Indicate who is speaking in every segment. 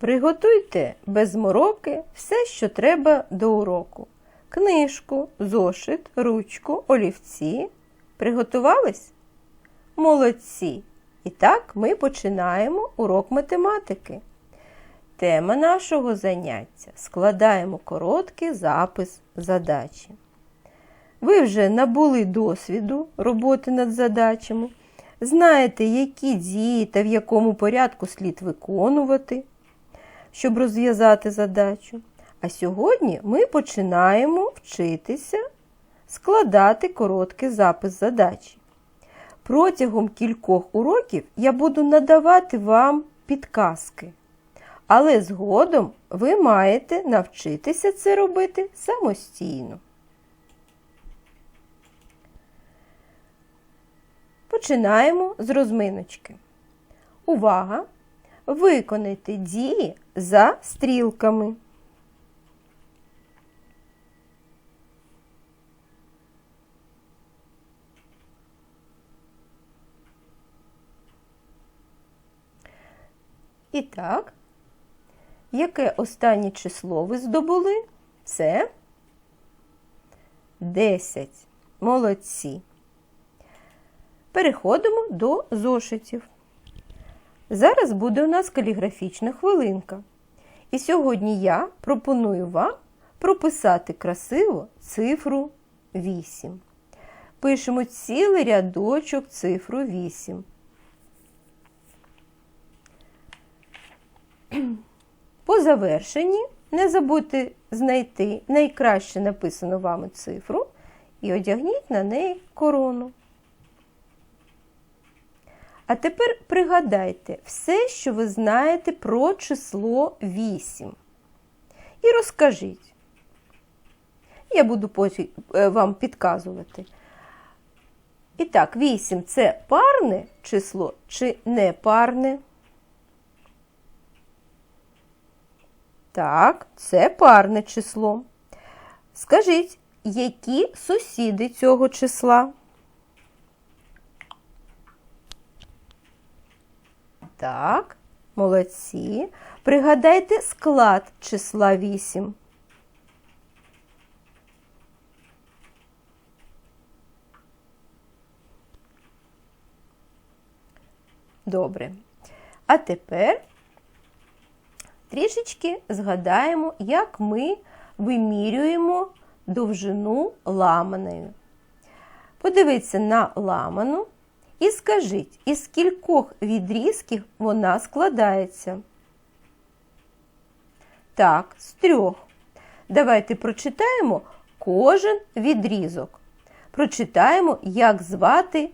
Speaker 1: Приготуйте без мороки все, що треба до уроку. Книжку, зошит, ручку, олівці. Приготувались? Молодці! І так ми починаємо урок математики. Тема нашого заняття складаємо короткий запис задачі. Ви вже набули досвіду роботи над задачами, знаєте, які дії та в якому порядку слід виконувати, щоб розв'язати задачу. А сьогодні ми починаємо вчитися складати короткий запис задачі. Протягом кількох уроків я буду надавати вам підказки, але згодом ви маєте навчитися це робити самостійно. Починаємо з розминочки. Увага! Виконайте дії за стрілками. І так, яке останнє число ви здобули? Це 10. Молодці. Переходимо до зошитів. Зараз буде у нас каліграфічна хвилинка. І сьогодні я пропоную вам прописати красиво цифру 8. Пишемо цілий рядочок цифру 8. По завершенні не забудьте знайти найкраще написану вами цифру і одягніть на неї корону. А тепер пригадайте все, що ви знаєте про число 8. І розкажіть. Я буду потім вам підказувати. І так, 8 це парне число чи не парне? Так, це парне число. Скажіть, які сусіди цього числа? Так, молодці. Пригадайте склад числа 8. Добре. А тепер трішечки згадаємо, як ми вимірюємо довжину ламаною. Подивіться на ламану. І скажіть, із кількох відрізків вона складається? Так, з трьох. Давайте прочитаємо кожен відрізок. Прочитаємо, як звати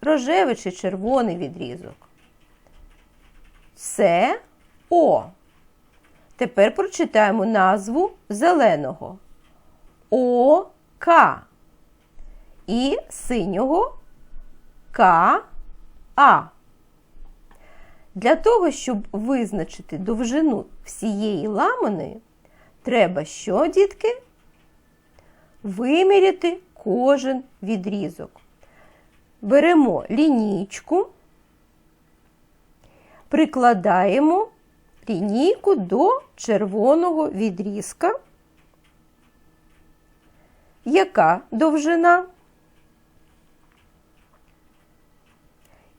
Speaker 1: рожевий чи червоний відрізок. Це О. Тепер прочитаємо назву зеленого. ОК. І синього К, А. Для того, щоб визначити довжину всієї ламаної, треба що, дітки? Виміряти кожен відрізок. Беремо лінійку, прикладаємо лінійку до червоного відрізка. Яка довжина?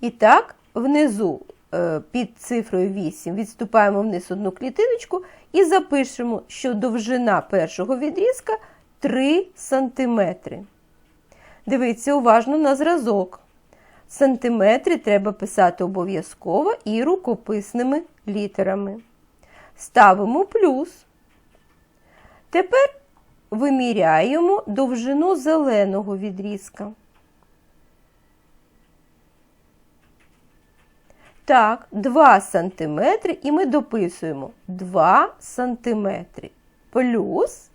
Speaker 1: І так, внизу під цифрою 8 відступаємо вниз одну клітиночку і запишемо, що довжина першого відрізка 3 см. Дивіться уважно на зразок. Сантиметри треба писати обов'язково і рукописними літерами. Ставимо плюс. Тепер виміряємо довжину зеленого відрізка. Так, 2 см і ми дописуємо 2 см. Плюс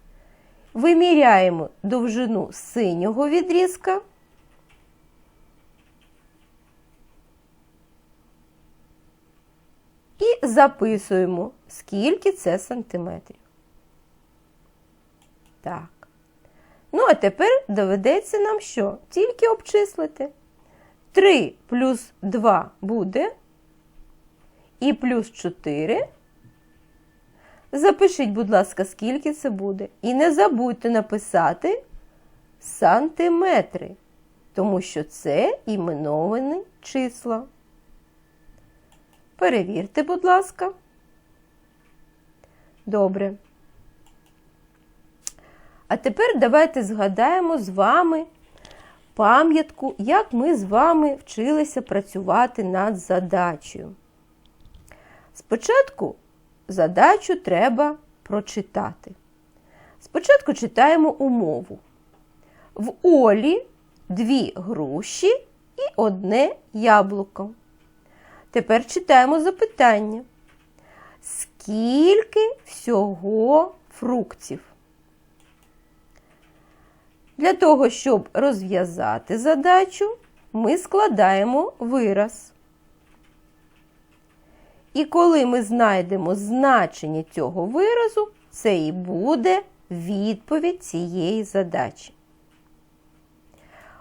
Speaker 1: виміряємо довжину синього відрізка. І записуємо, скільки це сантиметрів. Так. Ну, а тепер доведеться нам що? Тільки обчислити. 3 плюс 2 буде. І плюс 4 Запишіть, будь ласка, скільки це буде. І не забудьте написати сантиметри, тому що це іменовані числа. Перевірте, будь ласка. Добре. А тепер давайте згадаємо з вами пам'ятку, як ми з вами вчилися працювати над задачею. Спочатку задачу треба прочитати. Спочатку читаємо умову. В Олі дві груші і одне яблуко. Тепер читаємо запитання. Скільки всього фруктів? Для того, щоб розв'язати задачу, ми складаємо вираз. І коли ми знайдемо значення цього виразу, це і буде відповідь цієї задачі.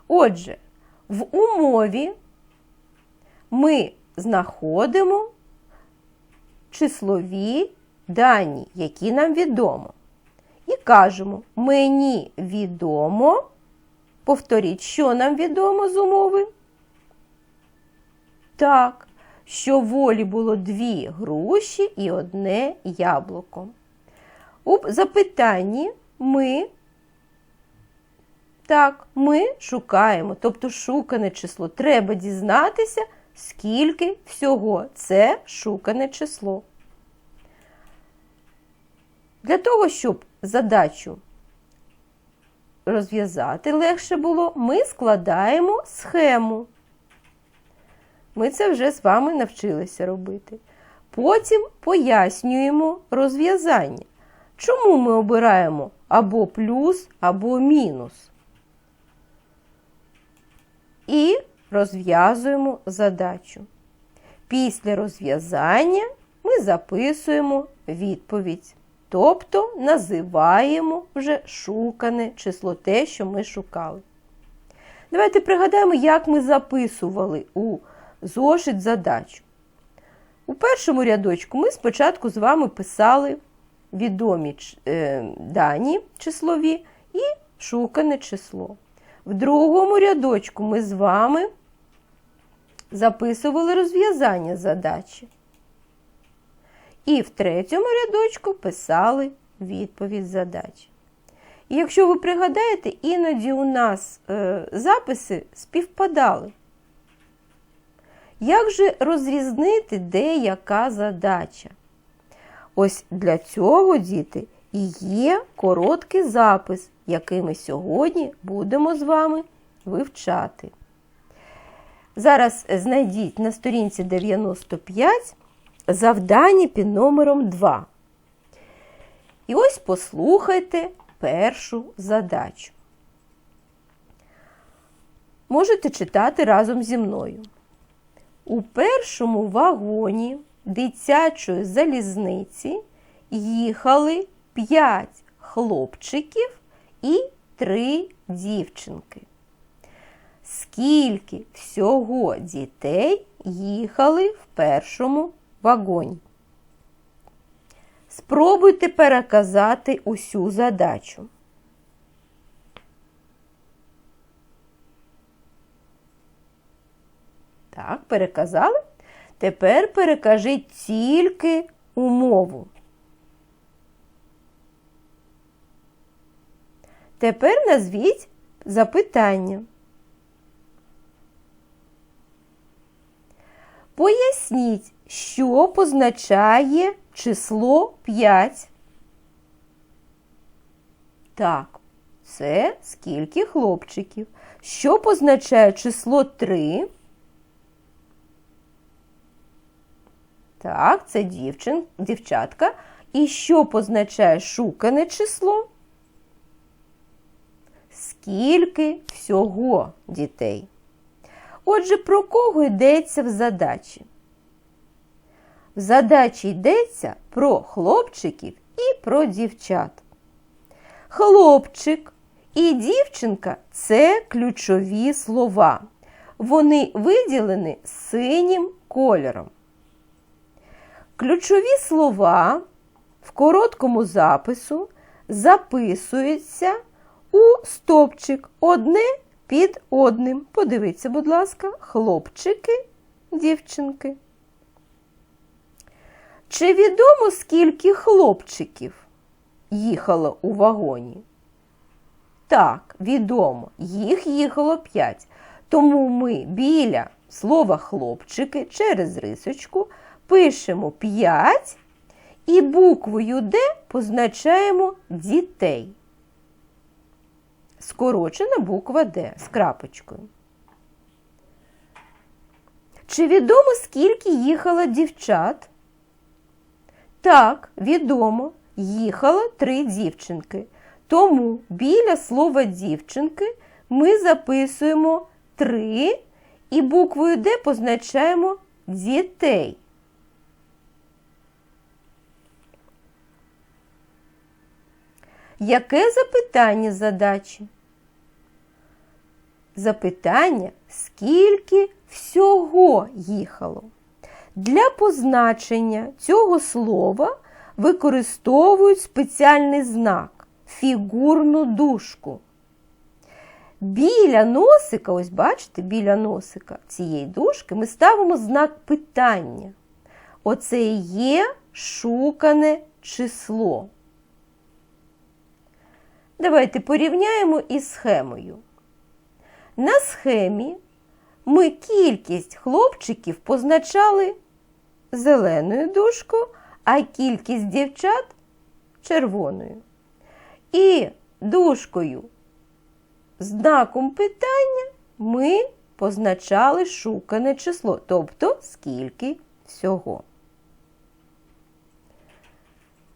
Speaker 1: Отже, в умові ми знаходимо числові дані, які нам відомо. І кажемо, мені відомо, повторіть, що нам відомо з умови? Так, що волі було дві груші і одне яблуко. У запитанні ми, так, ми шукаємо, тобто шукане число. Треба дізнатися, скільки всього це шукане число. Для того, щоб задачу розв'язати легше було, ми складаємо схему. Ми це вже з вами навчилися робити. Потім пояснюємо розв'язання. Чому ми обираємо або плюс, або мінус. І розв'язуємо задачу. Після розв'язання ми записуємо відповідь. Тобто називаємо вже шукане число те, що ми шукали. Давайте пригадаємо, як ми записували у зошит задачу. У першому рядочку ми спочатку з вами писали відомі е, дані числові і шукане число. В другому рядочку ми з вами записували розв'язання задачі. І в третьому рядочку писали відповідь задачі. І якщо ви пригадаєте, іноді у нас е, записи співпадали. Як же розрізнити, де яка задача? Ось для цього, діти, і є короткий запис, який ми сьогодні будемо з вами вивчати. Зараз знайдіть на сторінці 95 завдання під номером 2. І ось послухайте першу задачу. Можете читати разом зі мною. У першому вагоні дитячої залізниці їхали 5 хлопчиків і 3 дівчинки. Скільки всього дітей їхали в першому вагоні? Спробуйте переказати усю задачу. Так, переказали? Тепер перекажіть тільки умову. Тепер назвіть запитання. Поясніть, що позначає число 5. Так, це скільки хлопчиків. Що позначає число 3? Так, це дівчин, дівчатка. І що позначає шукане число? Скільки всього дітей? Отже, про кого йдеться в задачі? В задачі йдеться про хлопчиків і про дівчат. Хлопчик і дівчинка це ключові слова. Вони виділені синім кольором. Ключові слова в короткому запису записується у стопчик одне під одним. Подивіться, будь ласка, хлопчики, дівчинки. Чи відомо, скільки хлопчиків їхало у вагоні? Так, відомо, їх їхало 5. Тому ми біля слова хлопчики через рисочку пишемо 5 і буквою Д позначаємо дітей. Скорочена буква Д з крапочкою. Чи відомо, скільки їхало дівчат? Так, відомо, їхало три дівчинки. Тому біля слова дівчинки ми записуємо три і буквою Д позначаємо дітей. Яке запитання задачі? Запитання, скільки всього їхало? Для позначення цього слова використовують спеціальний знак фігурну дужку. Біля носика, ось бачите, біля носика цієї дужки ми ставимо знак питання. Оце є шукане число. Давайте порівняємо із схемою. На схемі ми кількість хлопчиків позначали зеленою дужкою, а кількість дівчат червоною. І дужкою знаком питання ми позначали шукане число, тобто скільки всього.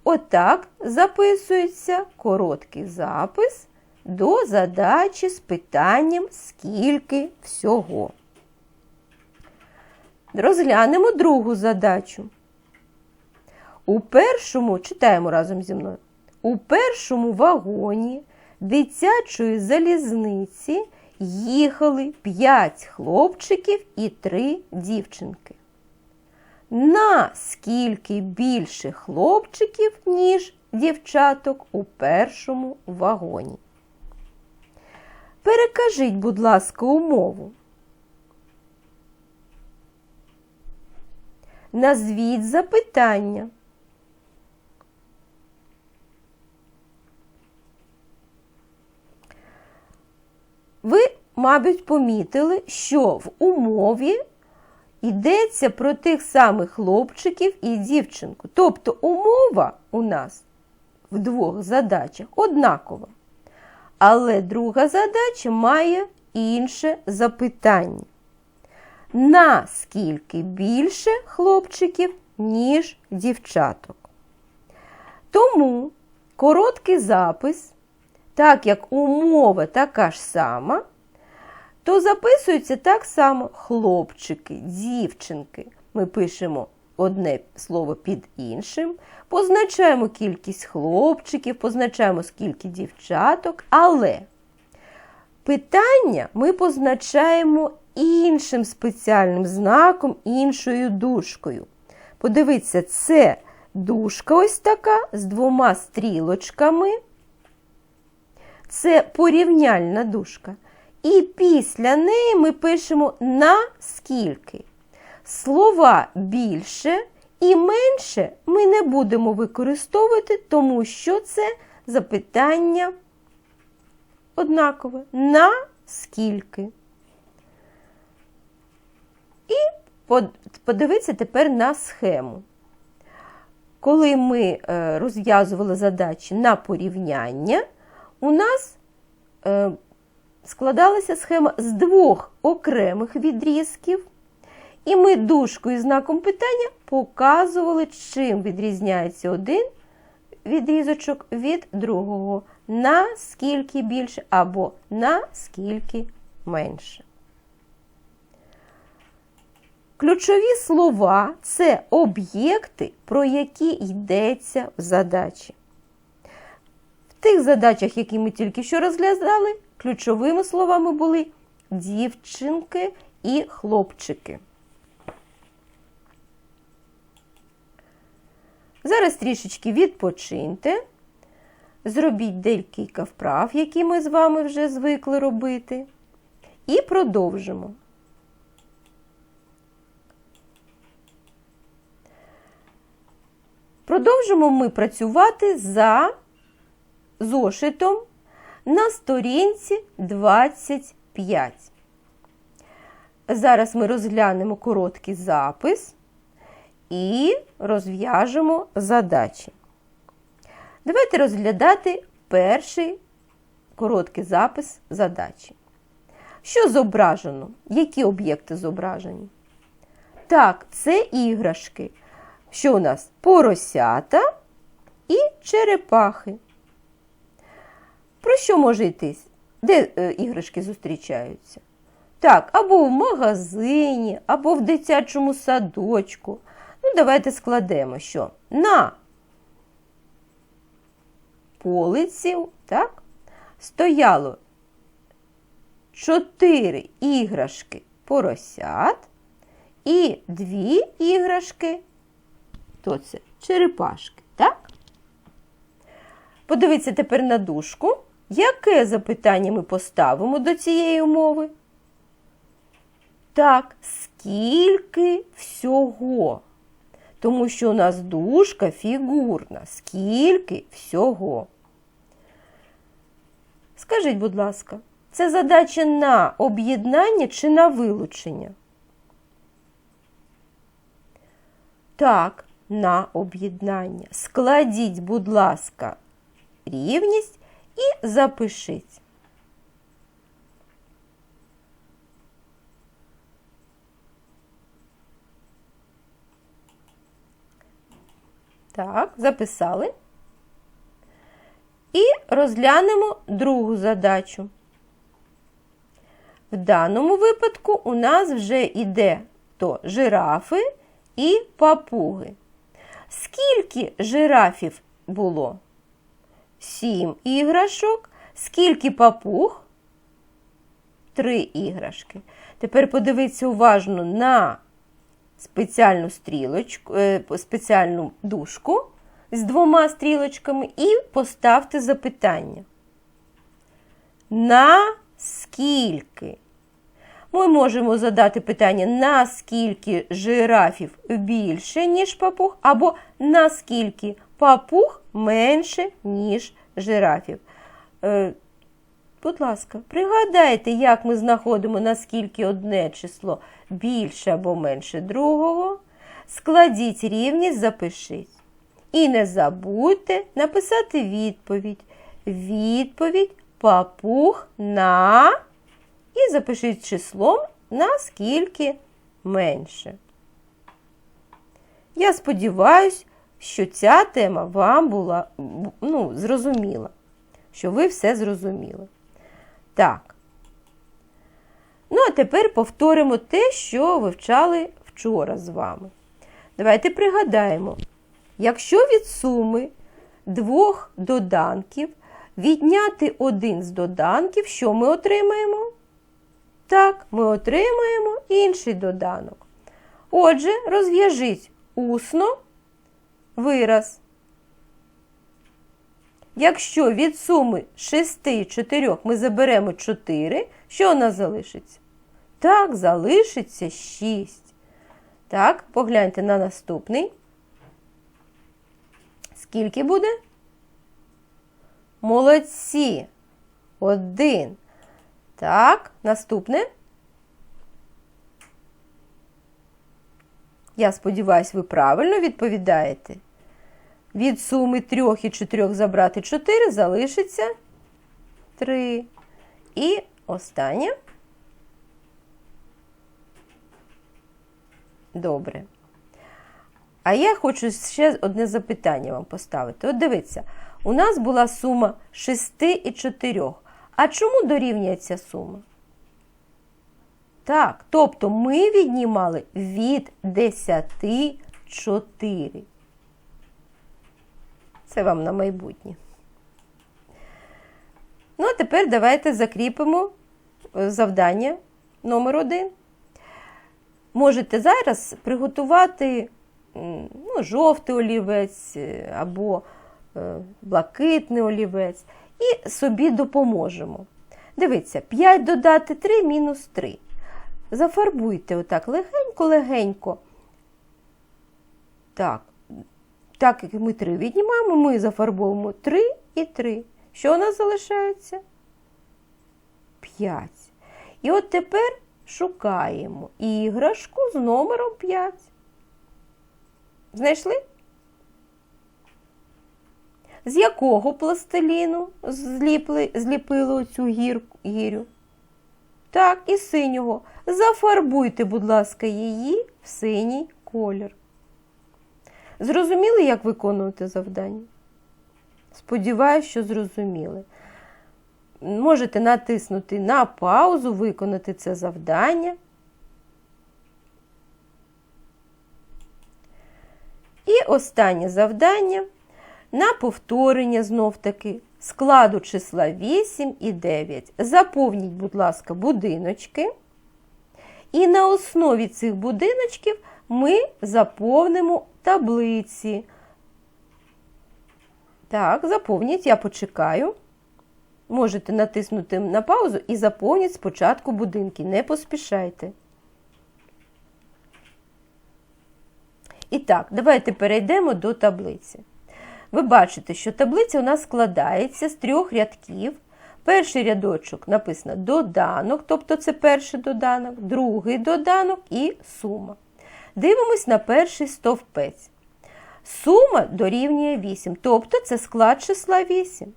Speaker 1: Отак записується короткий запис до задачі з питанням скільки всього. Розглянемо другу задачу. У першому, читаємо разом зі мною, у першому вагоні дитячої залізниці їхали 5 хлопчиків і 3 дівчинки. На скільки більше хлопчиків, ніж дівчаток у першому вагоні. Перекажіть, будь ласка, умову. Назвіть запитання. Ви, мабуть, помітили, що в умові йдеться про тих самих хлопчиків і дівчинку. Тобто умова у нас в двох задачах однакова. Але друга задача має інше запитання. Наскільки більше хлопчиків, ніж дівчаток? Тому короткий запис, так як умова така ж сама, то записується так само хлопчики, дівчинки. Ми пишемо одне слово під іншим, позначаємо кількість хлопчиків, позначаємо скільки дівчаток, але питання ми позначаємо іншим спеціальним знаком, іншою дужкою. Подивіться, це дужка ось така з двома стрілочками. Це порівняльна дужка. І після неї ми пишемо на скільки. Слова більше і менше ми не будемо використовувати, тому що це запитання однакове. На скільки. І подивіться тепер на схему. Коли ми е, розв'язували задачі на порівняння, у нас е, складалася схема з двох окремих відрізків, і ми дужкою і знаком питання показували, чим відрізняється один відрізочок від другого, наскільки більше або наскільки менше. Ключові слова це об'єкти, про які йдеться в задачі. В тих задачах, які ми тільки що розглядали, ключовими словами були дівчинки і хлопчики. Зараз трішечки відпочиньте. Зробіть декілька вправ, які ми з вами вже звикли робити. І продовжимо. Продовжимо ми працювати за зошитом на сторінці 25. Зараз ми розглянемо короткий запис і розв'яжемо задачі. Давайте розглядати перший короткий запис задачі. Що зображено? Які об'єкти зображені? Так, це іграшки. Що у нас? Поросята і черепахи. Про що може йтись? Де е, іграшки зустрічаються? Так, або в магазині, або в дитячому садочку. Ну, давайте складемо, що на полиці, так, стояло чотири іграшки поросят і дві іграшки, то це черепашки, так? Подивіться тепер на дужку. Яке запитання ми поставимо до цієї умови? Так, скільки всього? Тому що у нас дужка фігурна. Скільки всього? Скажіть, будь ласка, це задача на об'єднання чи на вилучення? Так, на об'єднання. Складіть, будь ласка, рівність і запишіть. Так, записали. І розглянемо другу задачу. В даному випадку у нас вже йде то жирафи і папуги. Скільки жирафів було? Сім іграшок. Скільки папуг? Три іграшки. Тепер подивіться уважно на спеціальну стрілочку, е, спеціальну дужку з двома стрілочками і поставте запитання. На скільки? Ми можемо задати питання, наскільки жирафів більше, ніж папуг, або наскільки папуг менше, ніж жирафів. Е, Будь ласка, пригадайте, як ми знаходимо, наскільки одне число більше або менше другого. Складіть рівність, запишіть. І не забудьте написати відповідь. Відповідь папуг на. І запишіть числом наскільки менше. Я сподіваюся, що ця тема вам була ну, зрозуміла, що ви все зрозуміли. Так. Ну, а тепер повторимо те, що вивчали вчора з вами. Давайте пригадаємо, якщо від суми двох доданків відняти один з доданків, що ми отримаємо? Так, ми отримаємо інший доданок. Отже, розв'яжіть усно вираз. Якщо від суми 6 і 4 ми заберемо 4, що у нас залишиться? Так, залишиться 6. Так, погляньте на наступний. Скільки буде? Молодці. Один. Так, наступне. Я сподіваюся, ви правильно відповідаєте. Від суми 3 і 4 забрати 4 залишиться 3. І останнє. Добре. А я хочу ще одне запитання вам поставити. От дивіться, у нас була сума 6 і 4. А чому дорівнює ця сума? Так, тобто ми віднімали від 10 4. Це вам на майбутнє. Ну, а тепер давайте закріпимо завдання номер 1 Можете зараз приготувати ну, жовтий олівець е, або е, блакитний олівець, і собі допоможемо. Дивіться, 5 додати 3 мінус 3. Зафарбуйте отак легенько-легенько. Так, так як ми 3 віднімаємо, ми зафарбовуємо 3 і 3. Що у нас залишається? 5. І от тепер шукаємо іграшку з номером 5. Знайшли? З якого пластиліну зліпли, зліпили оцю гір, гірю? Так, із синього. Зафарбуйте, будь ласка, її в синій колір. Зрозуміли, як виконувати завдання? Сподіваюсь, що зрозуміли. Можете натиснути на паузу, виконати це завдання. І останнє завдання на повторення знов таки складу числа 8 і 9. Заповніть, будь ласка, будиночки. І на основі цих будиночків ми заповнимо таблиці. Так, заповніть, я почекаю. Можете натиснути на паузу і заповніть спочатку будинки. Не поспішайте. І так, давайте перейдемо до таблиці. Ви бачите, що таблиця у нас складається з трьох рядків. Перший рядочок написано доданок, тобто це перший доданок, другий доданок і сума. Дивимось на перший стовпець. Сума дорівнює 8, тобто це склад числа 8.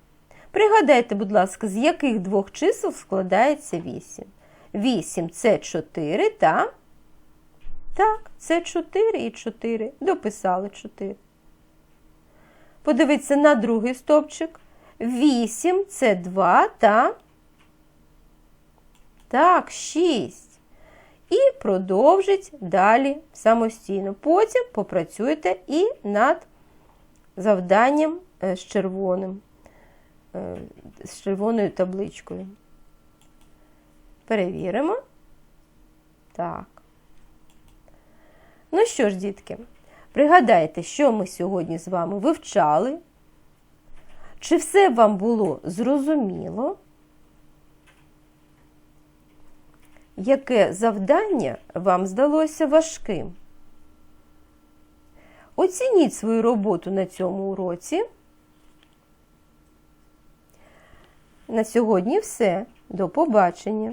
Speaker 1: Пригадайте, будь ласка, з яких двох чисел складається 8. 8 це 4 та. Так, це 4 і 4. Дописали 4. Подивіться на другий стовпчик. 8 це 2 та. Так, 6. І продовжить далі самостійно. Потім попрацюйте і над завданням е, з червоним, е, з червоною табличкою. Перевіримо. Так. Ну що ж, дітки, пригадайте, що ми сьогодні з вами вивчали. Чи все вам було зрозуміло? Яке завдання вам здалося важким? Оцініть свою роботу на цьому уроці. На сьогодні все. До побачення!